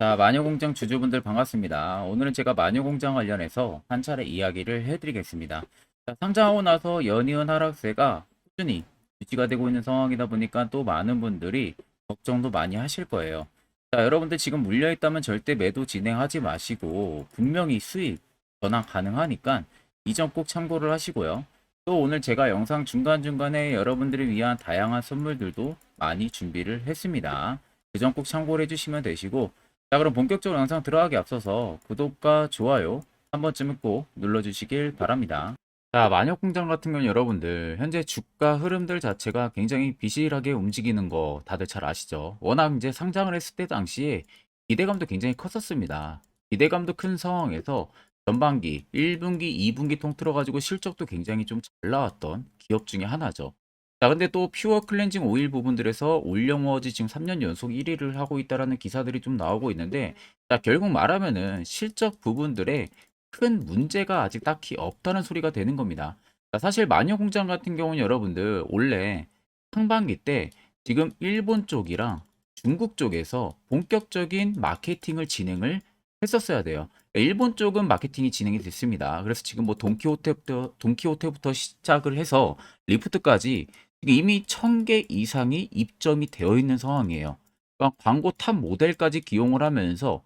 자, 마녀공장 주주분들 반갑습니다. 오늘은 제가 마녀공장 관련해서 한 차례 이야기를 해드리겠습니다. 자, 상장하고 나서 연이은 하락세가 꾸준히 유지가 되고 있는 상황이다 보니까 또 많은 분들이 걱정도 많이 하실 거예요. 자, 여러분들 지금 물려있다면 절대 매도 진행하지 마시고 분명히 수익 전환 가능하니까 이 점 꼭 참고를 하시고요. 또 오늘 제가 영상 중간중간에 여러분들을 위한 다양한 선물들도 많이 준비를 했습니다. 그 점 꼭 참고를 해주시면 되시고 자 그럼 본격적으로 영상 들어가기 앞서서 구독과 좋아요 한 번쯤은 꼭 눌러주시길 바랍니다. 자 마녀공장 같은 경우는 여러분들 현재 주가 흐름들 자체가 굉장히 비실하게 움직이는 거 다들 잘 아시죠? 워낙 이제 상장을 했을 때 당시에 기대감도 굉장히 컸었습니다. 기대감도 큰 상황에서 전반기 1분기, 2분기 통틀어 가지고 실적도 굉장히 좀 잘 나왔던 기업 중에 하나죠. 자, 근데 또 퓨어 클렌징 오일 부분들에서 올영워즈 지금 3년 연속 1위를 하고 있다라는 기사들이 좀 나오고 있는데, 자, 결국 말하면은 실적 부분들에 큰 문제가 아직 딱히 없다는 소리가 되는 겁니다. 자, 사실 마녀 공장 같은 경우는 여러분들 원래 상반기 때 지금 일본 쪽이랑 중국 쪽에서 본격적인 마케팅을 진행을 했었어야 돼요. 일본 쪽은 마케팅이 진행이 됐습니다. 그래서 지금 뭐 돈키호테부터 돈키호테부터 시작을 해서 리프트까지 이미 1000개 이상이 입점이 되어 있는 상황이에요. 그러니까 광고 탑 모델까지 기용을 하면서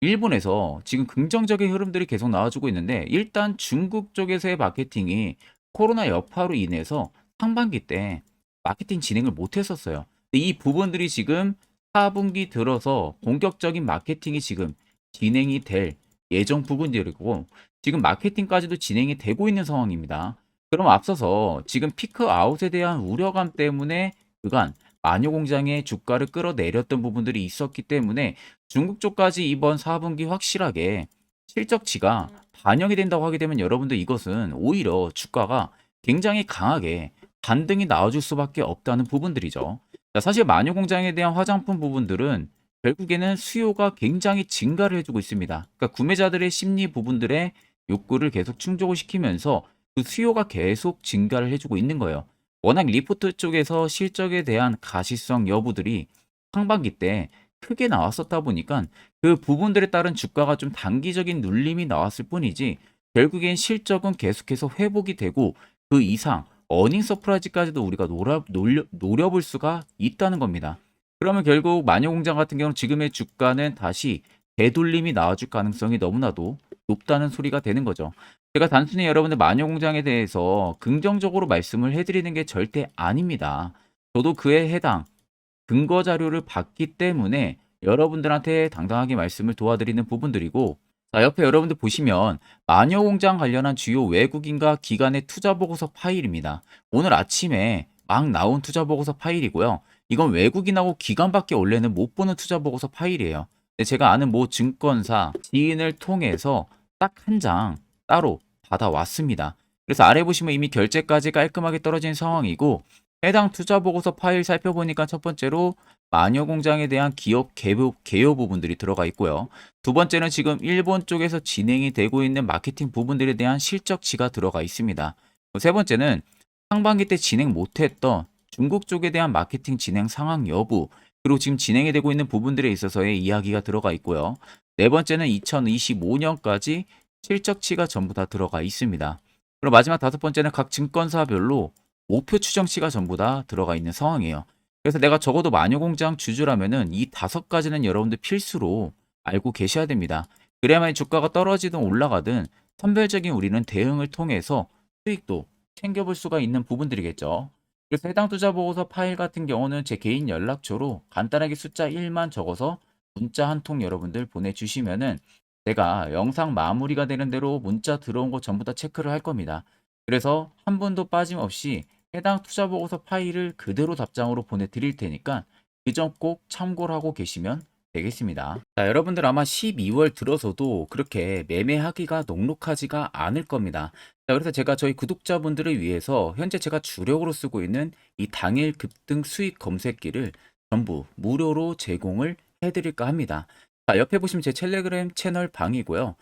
일본에서 지금 긍정적인 흐름들이 계속 나와주고 있는데 일단 중국 쪽에서의 마케팅이 코로나 여파로 인해서 상반기 때 마케팅 진행을 못 했었어요. 이 부분들이 지금 4분기 들어서 본격적인 마케팅이 지금 진행이 될 예정 부분들이고 지금 마케팅까지도 진행이 되고 있는 상황입니다. 그럼 앞서서 지금 피크 아웃에 대한 우려감 때문에 그간 마녀 공장의 주가를 끌어내렸던 부분들이 있었기 때문에 중국 쪽까지 이번 4분기 확실하게 실적치가 반영이 된다고 하게 되면 여러분들 이것은 오히려 주가가 굉장히 강하게 반등이 나와줄 수밖에 없다는 부분들이죠. 자, 사실 마녀 공장에 대한 화장품 부분들은 결국에는 수요가 굉장히 증가를 해주고 있습니다. 그러니까 구매자들의 심리 부분들의 욕구를 계속 충족을 시키면서 그 수요가 계속 증가를 해주고 있는 거예요. 워낙 리포트 쪽에서 실적에 대한 가시성 여부들이 상반기 때 크게 나왔었다 보니까 그 부분들에 따른 주가가 좀 단기적인 눌림이 나왔을 뿐이지 결국엔 실적은 계속해서 회복이 되고 그 이상 어닝 서프라이즈까지도 우리가 노려, 노려, 노려볼 수가 있다는 겁니다. 그러면 결국 마녀공장 같은 경우는 지금의 주가는 다시 되돌림이 나와줄 가능성이 너무나도 높다는 소리가 되는 거죠. 제가 단순히 여러분들 마녀공장에 대해서 긍정적으로 말씀을 해드리는 게 절대 아닙니다. 저도 그에 해당 근거 자료를 봤기 때문에 여러분들한테 당당하게 말씀을 도와드리는 부분들이고 자, 옆에 여러분들 보시면 마녀공장 관련한 주요 외국인과 기관의 투자 보고서 파일입니다. 오늘 아침에 막 나온 투자 보고서 파일이고요. 이건 외국인하고 기관밖에 원래는 못 보는 투자 보고서 파일이에요. 근데 제가 아는 모 증권사 지인을 통해서 딱 한 장 따로 받아왔습니다. 그래서 아래 보시면 이미 결제까지 깔끔하게 떨어진 상황이고 해당 투자 보고서 파일 살펴보니까 첫 번째로 마녀 공장에 대한 기업 개요, 개요 부분들이 들어가 있고요. 두 번째는 지금 일본 쪽에서 진행이 되고 있는 마케팅 부분들에 대한 실적치가 들어가 있습니다. 세 번째는 상반기 때 진행 못했던 중국 쪽에 대한 마케팅 진행 상황 여부, 그리고 지금 진행이 되고 있는 부분들에 있어서의 이야기가 들어가 있고요. 네 번째는 2025년까지 실적치가 전부 다 들어가 있습니다. 그리고 마지막 다섯 번째는 각 증권사별로 목표 추정치가 전부 다 들어가 있는 상황이에요. 그래서 내가 적어도 마녀공장 주주라면은 이 다섯 가지는 여러분들 필수로 알고 계셔야 됩니다. 그래야만 주가가 떨어지든 올라가든 선별적인 우리는 대응을 통해서 수익도 챙겨볼 수가 있는 부분들이겠죠. 그래서 해당 투자 보고서 파일 같은 경우는 제 개인 연락처로 간단하게 숫자 1만 적어서 문자 한 통 여러분들 보내주시면은 제가 영상 마무리가 되는 대로 문자 들어온 거 전부 다 체크를 할 겁니다. 그래서 한 분도 빠짐없이 해당 투자 보고서 파일을 그대로 답장으로 보내드릴 테니까 그 점 꼭 참고를 하고 계시면 되겠습니다. 자, 여러분들 아마 12월 들어서도 그렇게 매매하기가 녹록하지가 않을 겁니다. 자, 그래서 제가 저희 구독자분들을 위해서 현재 제가 주력으로 쓰고 있는 이 당일 급등 수익 검색기를 전부 무료로 제공을 해드릴까 합니다. 자, 옆에 보시면 제 텔레그램 채널 방이고요.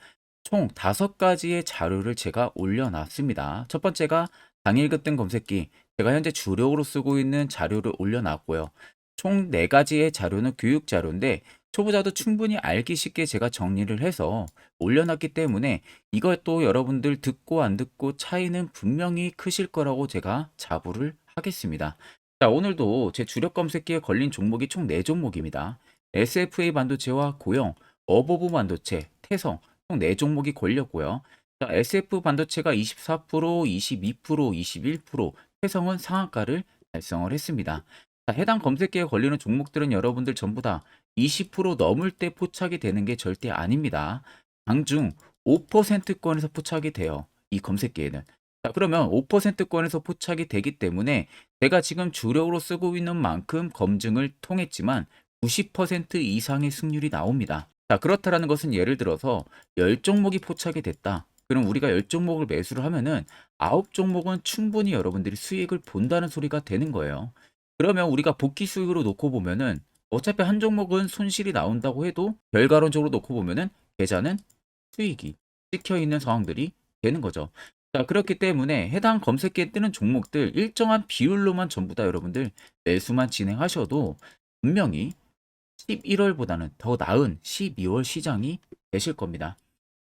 총 다섯 가지의 자료를 제가 올려놨습니다. 첫 번째가 당일 급등 검색기. 제가 현재 주력으로 쓰고 있는 자료를 올려놨고요. 총 네 가지의 자료는 교육 자료인데 초보자도 충분히 알기 쉽게 제가 정리를 해서 올려놨기 때문에 이것도 여러분들 듣고 안 듣고 차이는 분명히 크실 거라고 제가 자부를 하겠습니다. 자, 오늘도 제 주력 검색기에 걸린 종목이 총 4종목입니다. SFA 반도체와 고영, 어버브 반도체, 태성 총 4종목이 걸렸고요. 자, SF 반도체가 24%, 22%, 21%, 태성은 상한가를 달성을 했습니다. 자, 해당 검색기에 걸리는 종목들은 여러분들 전부 다 20% 넘을 때 포착이 되는 게 절대 아닙니다. 장중 5%권에서 포착이 돼요. 이 검색기에는. 자, 그러면 5%권에서 포착이 되기 때문에 제가 지금 주력으로 쓰고 있는 만큼 검증을 통했지만 90% 이상의 승률이 나옵니다. 자, 그렇다라는 것은 예를 들어서 10종목이 포착이 됐다. 그럼 우리가 10종목을 매수를 하면은 9종목은 충분히 여러분들이 수익을 본다는 소리가 되는 거예요. 그러면 우리가 복귀 수익으로 놓고 보면은 어차피 한 종목은 손실이 나온다고 해도 결과론적으로 놓고 보면은 계좌는 수익이 찍혀 있는 상황들이 되는 거죠. 자, 그렇기 때문에 해당 검색기에 뜨는 종목들 일정한 비율로만 전부 다 여러분들 매수만 진행하셔도 분명히 11월보다는 더 나은 12월 시장이 되실 겁니다.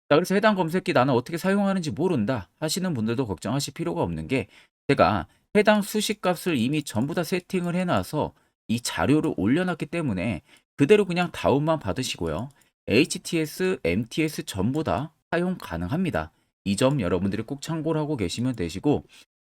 자, 그래서 해당 검색기 나는 어떻게 사용하는지 모른다 하시는 분들도 걱정하실 필요가 없는 게 제가 해당 수식값을 이미 전부 다 세팅을 해놔서 이 자료를 올려놨기 때문에 그대로 그냥 다운만 받으시고요. HTS, MTS 전부 다 사용 가능합니다. 이 점 여러분들이 꼭 참고를 하고 계시면 되시고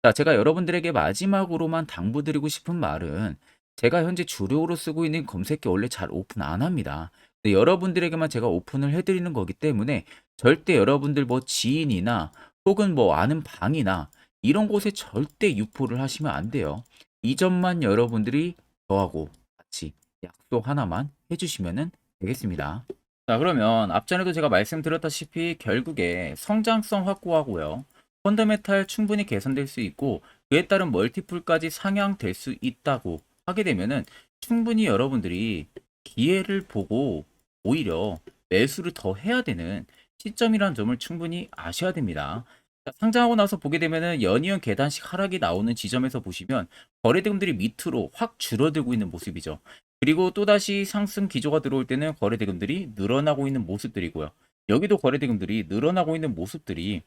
자, 제가 여러분들에게 마지막으로만 당부드리고 싶은 말은 제가 현재 주력으로 쓰고 있는 검색기 원래 잘 오픈 안 합니다. 근데 여러분들에게만 제가 오픈을 해드리는 거기 때문에 절대 여러분들 뭐 지인이나 혹은 뭐 아는 방이나 이런 곳에 절대 유포를 하시면 안 돼요. 이 점만 여러분들이 저하고 같이 약속 하나만 해주시면 되겠습니다. 자, 그러면 앞전에도 제가 말씀드렸다시피 결국에 성장성 확보하고요. 펀더메탈 충분히 개선될 수 있고 그에 따른 멀티플까지 상향될 수 있다고 하게 되면은 충분히 여러분들이 기회를 보고 오히려 매수를 더 해야 되는 시점이라는 점을 충분히 아셔야 됩니다. 자, 상장하고 나서 보게 되면은 연이은 계단식 하락이 나오는 지점에서 보시면 거래대금들이 밑으로 확 줄어들고 있는 모습이죠. 그리고 또다시 상승 기조가 들어올 때는 거래대금들이 늘어나고 있는 모습들이고요. 여기도 거래대금들이 늘어나고 있는 모습들이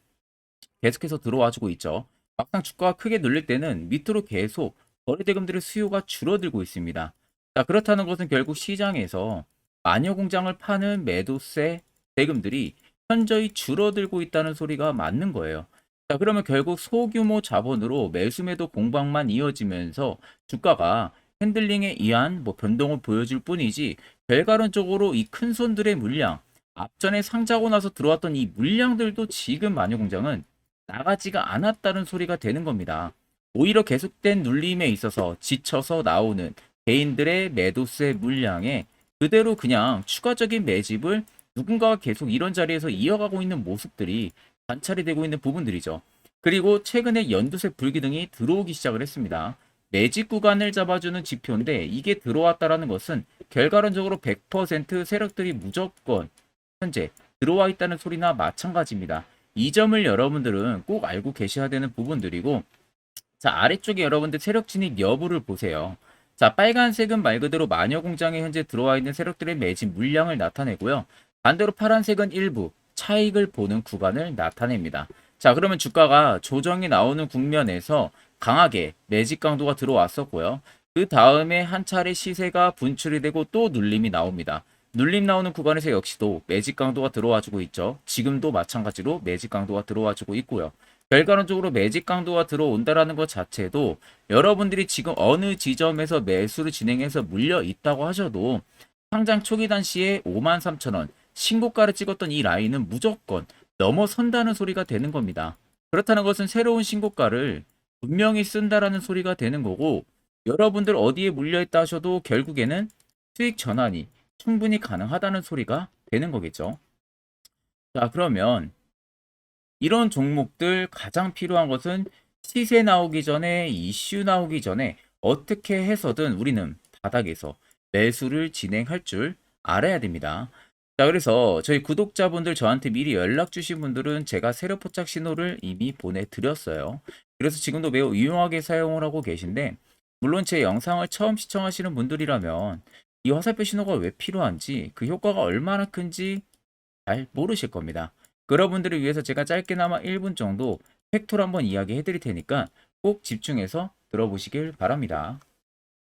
계속해서 들어와주고 있죠. 막상 주가가 크게 눌릴 때는 밑으로 계속 거래대금들의 수요가 줄어들고 있습니다. 자, 그렇다는 것은 결국 시장에서 마녀 공장을 파는 매도세 대금들이 현저히 줄어들고 있다는 소리가 맞는 거예요. 자, 그러면 결국 소규모 자본으로 매수매도 공방만 이어지면서 주가가 핸들링에 의한 뭐 변동을 보여줄 뿐이지 결과론적으로 이 큰 손들의 물량 앞전에 상자고 나서 들어왔던 이 물량들도 지금 마녀 공장은 나가지가 않았다는 소리가 되는 겁니다. 오히려 계속된 눌림에 있어서 지쳐서 나오는 개인들의 매도세 물량에 그대로 그냥 추가적인 매집을 누군가가 계속 이런 자리에서 이어가고 있는 모습들이 관찰이 되고 있는 부분들이죠. 그리고 최근에 연두색 불기둥이 들어오기 시작을 했습니다. 매집 구간을 잡아주는 지표인데 이게 들어왔다라는 것은 결과론적으로 100% 세력들이 무조건 현재 들어와 있다는 소리나 마찬가지입니다. 이 점을 여러분들은 꼭 알고 계셔야 되는 부분들이고 자 아래쪽에 여러분들 세력 진입 여부를 보세요. 자 빨간색은 말 그대로 마녀 공장에 현재 들어와 있는 세력들의 매집 물량을 나타내고요. 반대로 파란색은 일부 차익을 보는 구간을 나타냅니다. 자, 그러면 주가가 조정이 나오는 국면에서 강하게 매집 강도가 들어왔었고요. 그 다음에 한 차례 시세가 분출이 되고 또 눌림이 나옵니다. 눌림 나오는 구간에서 역시도 매집 강도가 들어와주고 있죠. 지금도 마찬가지로 매집 강도가 들어와주고 있고요. 결과론적으로 매집 강도가 들어온다라는 것 자체도 여러분들이 지금 어느 지점에서 매수를 진행해서 물려 있다고 하셔도 상장 초기 단시에 53,000원, 신고가를 찍었던 이 라인은 무조건 넘어선다는 소리가 되는 겁니다. 그렇다는 것은 새로운 신고가를 분명히 쓴다라는 소리가 되는 거고 여러분들 어디에 물려있다 하셔도 결국에는 수익 전환이 충분히 가능하다는 소리가 되는 거겠죠. 자, 그러면 이런 종목들 가장 필요한 것은 시세 나오기 전에 이슈 나오기 전에 어떻게 해서든 우리는 바닥에서 매수를 진행할 줄 알아야 됩니다. 자, 그래서 저희 구독자분들 저한테 미리 연락 주신 분들은 제가 세력 포착 신호를 이미 보내드렸어요. 그래서 지금도 매우 유용하게 사용을 하고 계신데, 물론 제 영상을 처음 시청하시는 분들이라면 이 화살표 신호가 왜 필요한지 그 효과가 얼마나 큰지 잘 모르실 겁니다. 그러분들을 위해서 제가 짧게나마 1분 정도 팩토를 한번 이야기해 드릴 테니까 꼭 집중해서 들어보시길 바랍니다.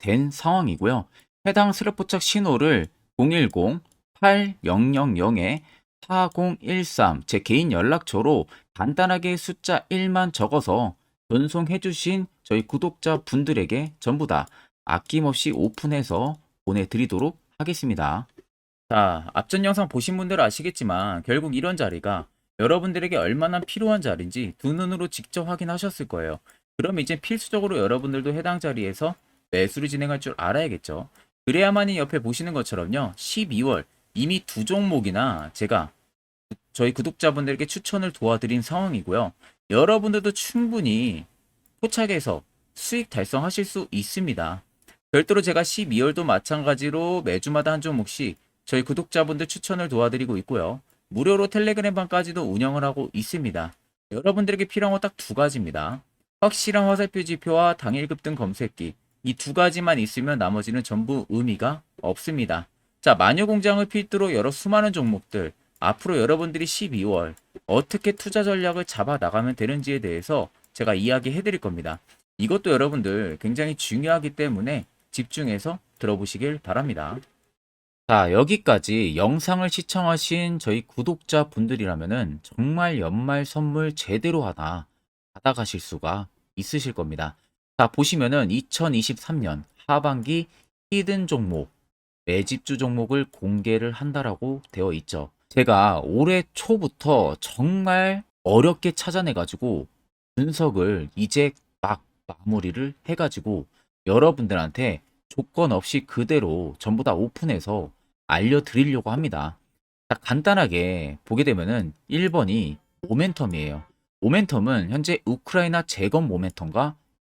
된 상황이고요. 해당 스랩포착 신호를 010-8000-4013 제 개인 연락처로 간단하게 숫자 1만 적어서 전송해 주신 저희 구독자 분들에게 전부 다 아낌없이 오픈해서 보내드리도록 하겠습니다. 자, 앞전 영상 보신 분들은 아시겠지만 결국 이런 자리가 여러분들에게 얼마나 필요한 자리인지 두 눈으로 직접 확인하셨을 거예요. 그럼 이제 필수적으로 여러분들도 해당 자리에서 매수를 진행할 줄 알아야겠죠. 그래야만이 옆에 보시는 것처럼요. 12월 이미 두 종목이나 제가 저희 구독자분들에게 추천을 도와드린 상황이고요. 여러분들도 충분히 포착해서 수익 달성하실 수 있습니다. 별도로 제가 12월도 마찬가지로 매주마다 한 종목씩 저희 구독자분들 추천을 도와드리고 있고요. 무료로 텔레그램 방까지도 운영을 하고 있습니다. 여러분들에게 필요한 건 딱 두 가지입니다. 확실한 화살표 지표와 당일 급등 검색기. 이 두 가지만 있으면 나머지는 전부 의미가 없습니다. 자, 마녀 공장을 필두로 여러 수많은 종목들, 앞으로 여러분들이 12월 어떻게 투자 전략을 잡아 나가면 되는지에 대해서 제가 이야기해 드릴 겁니다. 이것도 여러분들 굉장히 중요하기 때문에 집중해서 들어보시길 바랍니다. 자, 여기까지 영상을 시청하신 저희 구독자 분들이라면은 정말 연말 선물 제대로 하나 받아가실 수가 있으실 겁니다. 자, 보시면은 2023년 하반기 히든 종목, 매집주 종목을 공개를 한다라고 되어 있죠. 제가 올해 초부터 정말 어렵게 찾아내가지고 분석을 이제 막 마무리를 해가지고 여러분들한테 조건 없이 그대로 전부 다 오픈해서 알려드리려고 합니다. 자, 간단하게 보게 되면은 1번이 모멘텀이에요. 모멘텀은 현재 우크라이나 재건 모멘텀과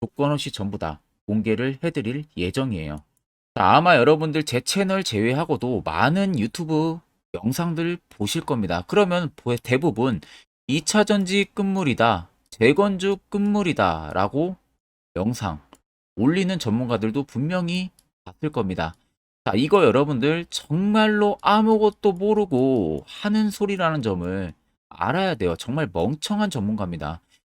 조건 없이 전부 다 공개를 해드릴 예정이에요. 자, 아마 여러분들 제 채널 제외하고도 많은 유튜브 영상들 보실 겁니다. 그러면 대부분 2차 전지 끝물이다, 재건주 끝물이다 라고 영상 올리는 전문가들도 분명히 봤을 겁니다. 자, 이거 여러분들 정말로 아무것도 모르고 하는 소리라는 점을 알아야 돼요. 정말 멍청한 전문가입니다.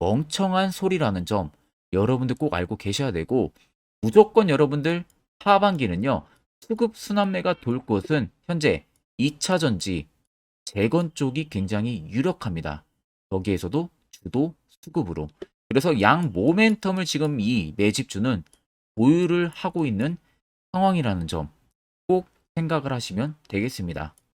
멍청한 소리라는 점 여러분들 꼭 알고 계셔야 되고 무조건 여러분들 하반기는요 수급 순환매가 돌 곳은 현재 2차 전지 재건 쪽이 굉장히 유력합니다. 거기에서도 주도 수급으로 그래서 양 모멘텀을 지금 이 매집주는 보유를 하고 있는 상황이라는 점 꼭 생각을 하시면 되겠습니다.